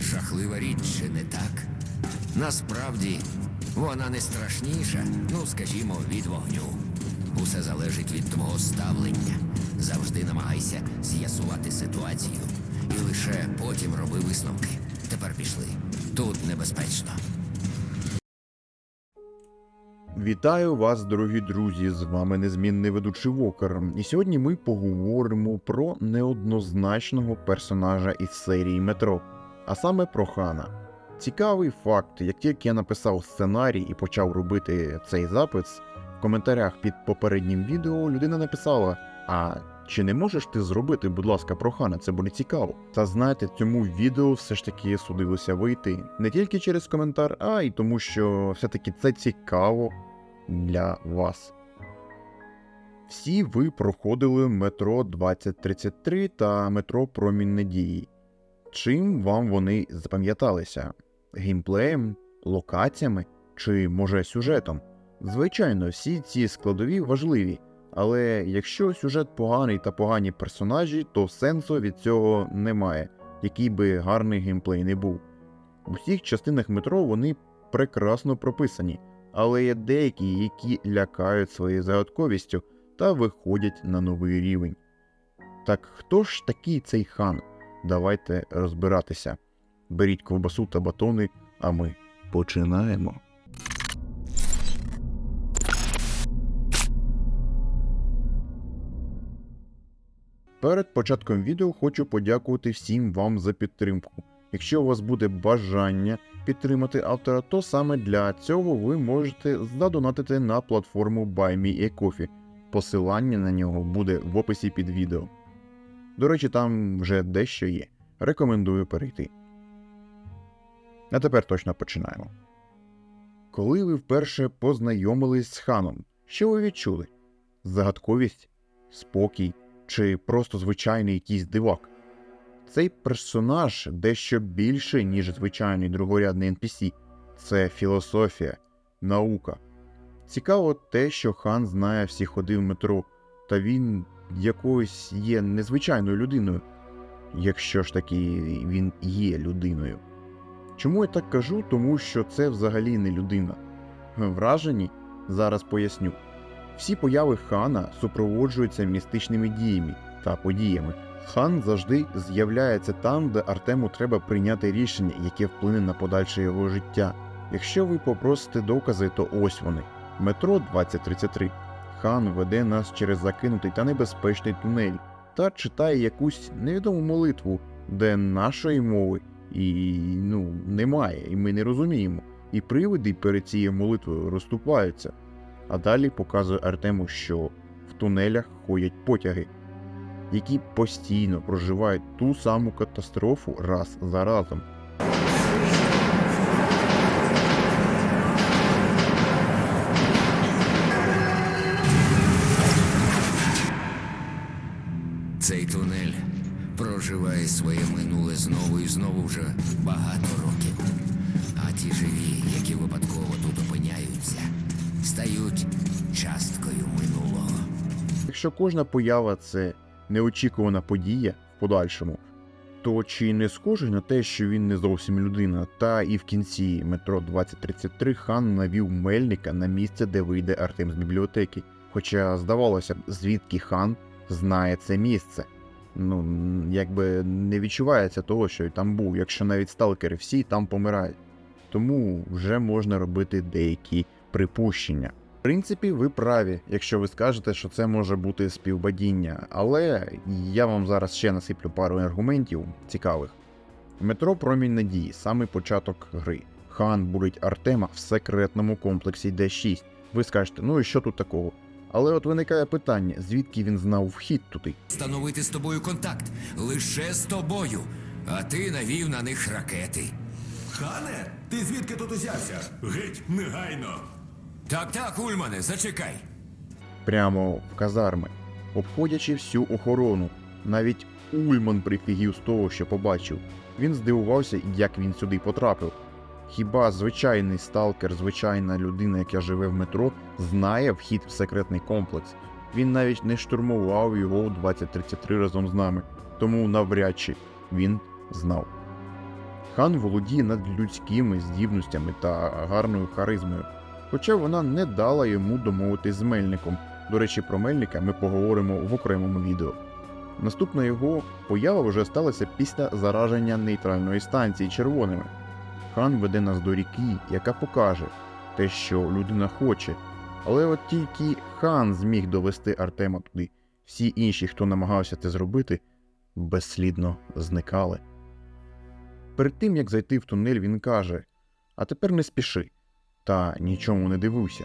Жахлива річ, чи не так? Насправді, вона не страшніша, ну, скажімо, від вогню. Усе залежить від твого ставлення. Завжди намагайся з'ясувати ситуацію. І лише потім роби висновки. Тепер пішли. Тут небезпечно. Вітаю вас, дорогі друзі! З вами незмінний ведучий Вокер. І сьогодні ми поговоримо про неоднозначного персонажа із серії Метро, а саме про Хана. Цікавий факт, як тільки я написав сценарій і почав робити цей запис, в коментарях під попереднім відео людина написала: А чи не можеш ти зробити, будь ласка, про Хана? Це буде цікаво. Та знаєте, цьому відео все ж таки судилося вийти не тільки через коментар, а й тому, що все-таки це цікаво для вас. Всі ви проходили метро 2033 та метро Промінь Надії. Чим вам вони запам'яталися? Геймплеєм, локаціями чи може сюжетом? Звичайно, всі ці складові важливі, але якщо сюжет поганий та погані персонажі, то сенсу від цього немає, який би гарний геймплей не був. У всіх частинах метро вони прекрасно прописані, але є деякі, які лякають своєю загадковістю та виходять на новий рівень. Так хто ж такий цей хан? Давайте розбиратися. Беріть ковбасу та батони, а ми починаємо. Перед початком відео хочу подякувати всім вам за підтримку. Якщо у вас буде бажання підтримати автора, то саме для цього ви можете задонатити на платформу BuyMeACoffee. Посилання на нього буде в описі під відео. До речі, там вже дещо є. Рекомендую перейти. А тепер точно починаємо. Коли ви вперше познайомились з ханом, що ви відчули? Загадковість, спокій чи просто звичайний якийсь дивак? Цей персонаж дещо більше, ніж звичайний другорядний NPC. Це філософія, наука. Цікаво те, що хан знає всі ходи в метро, та він якоюсь є незвичайною людиною, якщо ж таки він є людиною. Чому я так кажу? Тому що це взагалі не людина. Вражені, зараз поясню. Всі появи хана супроводжуються містичними діями та подіями. Хан завжди з'являється там, де Артему треба прийняти рішення, яке вплине на подальше його життя. Якщо ви попросите докази, то ось вони. Метро 2033. Хан веде нас через закинутий та небезпечний тунель та читає якусь невідому молитву, де нашої мови і ну немає, і ми не розуміємо. І привиди перед цією молитвою розступаються. А далі показує Артему, що в тунелях ходять потяги, які постійно проживають ту саму катастрофу раз за разом. Цей тунель проживає своє минуле знову і знову вже багато років. А ті живі, які випадково тут опиняються, стають часткою минулого. Якщо кожна поява це неочікувана подія в подальшому, то чи не схоже на те, що він не зовсім людина, та і в кінці метро 2033 хан навів мельника на місце, де вийде Артем з бібліотеки. Хоча здавалося б, звідки хан знає це місце. Ну, якби не відчувається того, що й там був, якщо навіть сталкери всі там помирають. Тому вже можна робити деякі припущення. В принципі, ви праві, якщо ви скажете, що це може бути співпадіння, але я вам зараз ще насиплю пару аргументів цікавих. Метро Промінь Надії, самий початок гри. Хан бурить Артема в секретному комплексі Д6. Ви скажете, ну і що тут такого? Але от виникає питання, звідки він знав вхід туди. Встановити з тобою контакт лише з тобою, а ти навів на них ракети. Хане, ти звідки тут узявся? Геть, негайно. Так, так, Ульмане, зачекай. прямо в казарми, обходячи всю охорону. Навіть Ульман прифігів з того, що побачив. Він здивувався, як він сюди потрапив. Хіба звичайний сталкер, звичайна людина, яка живе в метро, знає вхід в секретний комплекс? Він навіть не штурмував його у 2033 разом з нами, тому навряд чи він знав. Хан володіє надлюдськими здібностями та гарною харизмою, хоча вона не дала йому домовитись з Мельником. До речі, про Мельника ми поговоримо в окремому відео. Наступна його поява вже сталася після зараження нейтральної станції червоними. Хан веде нас до ріки, яка покаже те, що людина хоче. Але от тільки хан зміг довести Артема туди. Всі інші, хто намагався це зробити, безслідно зникали. Перед тим як зайти в тунель, він каже: А тепер не спіши, та нічому не дивуйся.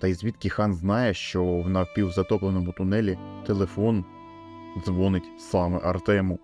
Та й звідки хан знає, що в навпівзатопленому тунелі телефон дзвонить саме Артему.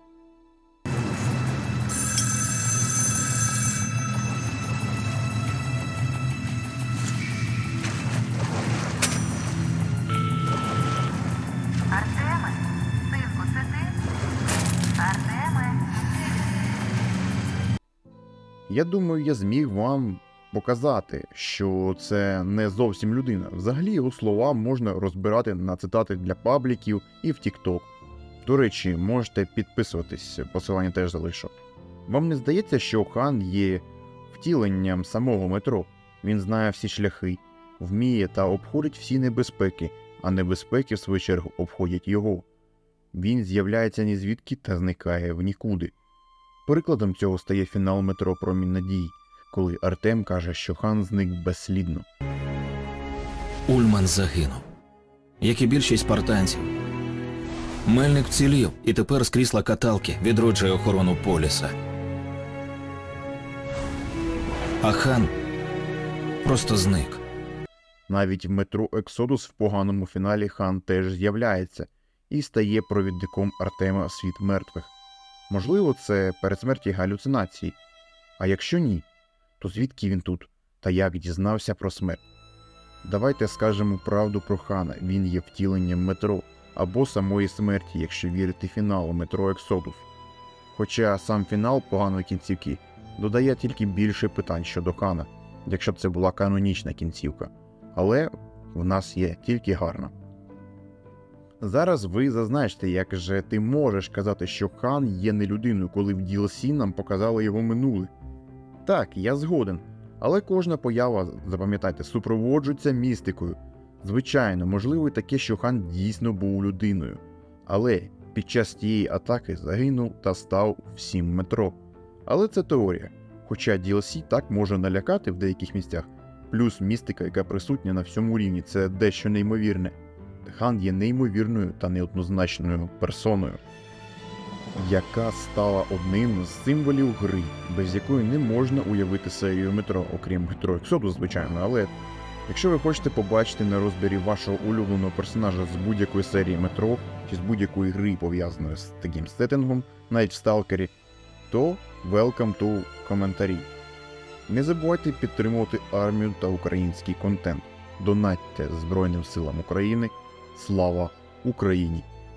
Я думаю, я зміг вам показати, що це не зовсім людина. Взагалі його слова можна розбирати на цитати для пабліків і в TikTok. До речі, можете підписуватись, посилання теж залишу. Вам не здається, що хан є втіленням самого метро? Він знає всі шляхи, вміє та обходить всі небезпеки, а небезпеки, в свою чергу, обходять його. Він з'являється ні звідки та зникає в нікуди. Прикладом цього стає фінал метро Промінь надії, коли Артем каже, що хан зник безслідно. Ульман загинув, як і більшість спартанців. Мельник вцілів і тепер з крісла каталки відроджує охорону поліса. А хан просто зник. Навіть в метро Ексодус в поганому фіналі хан теж з'являється і стає провідником Артема світ мертвих. Можливо, це передсмерті галюцинації. А якщо ні, то звідки він тут та як дізнався про смерть? Давайте скажемо правду про хана, він є втіленням метро або самої смерті, якщо вірити фіналу метро Ексодус. Хоча сам фінал поганої кінцівки додає тільки більше питань щодо хана, якщо б це була канонічна кінцівка. Але в нас є тільки гарна. Зараз ви зазначте, як же ти можеш казати, що хан є не людиною, коли в DLC нам показали його минуле. Так, я згоден, але кожна поява, запам'ятайте, супроводжується містикою. Звичайно, можливо і таке, що хан дійсно був людиною. Але під час тієї атаки загинув та став всім метро. Але це теорія. Хоча DLC так може налякати в деяких місцях, плюс містика, яка присутня на всьому рівні, це дещо неймовірне. Хан є неймовірною та неоднозначною персоною, яка стала одним з символів гри, без якої не можна уявити серію метро, окрім метро Ексоду, звичайно, але якщо ви хочете побачити на розбірі вашого улюбленого персонажа з будь-якої серії метро чи з будь-якої гри, пов'язаної з таким сеттингом, навіть в Сталкері, то welcome to коментарі. Не забувайте підтримувати армію та український контент. Донатьте Збройним силам України. Слава Україні!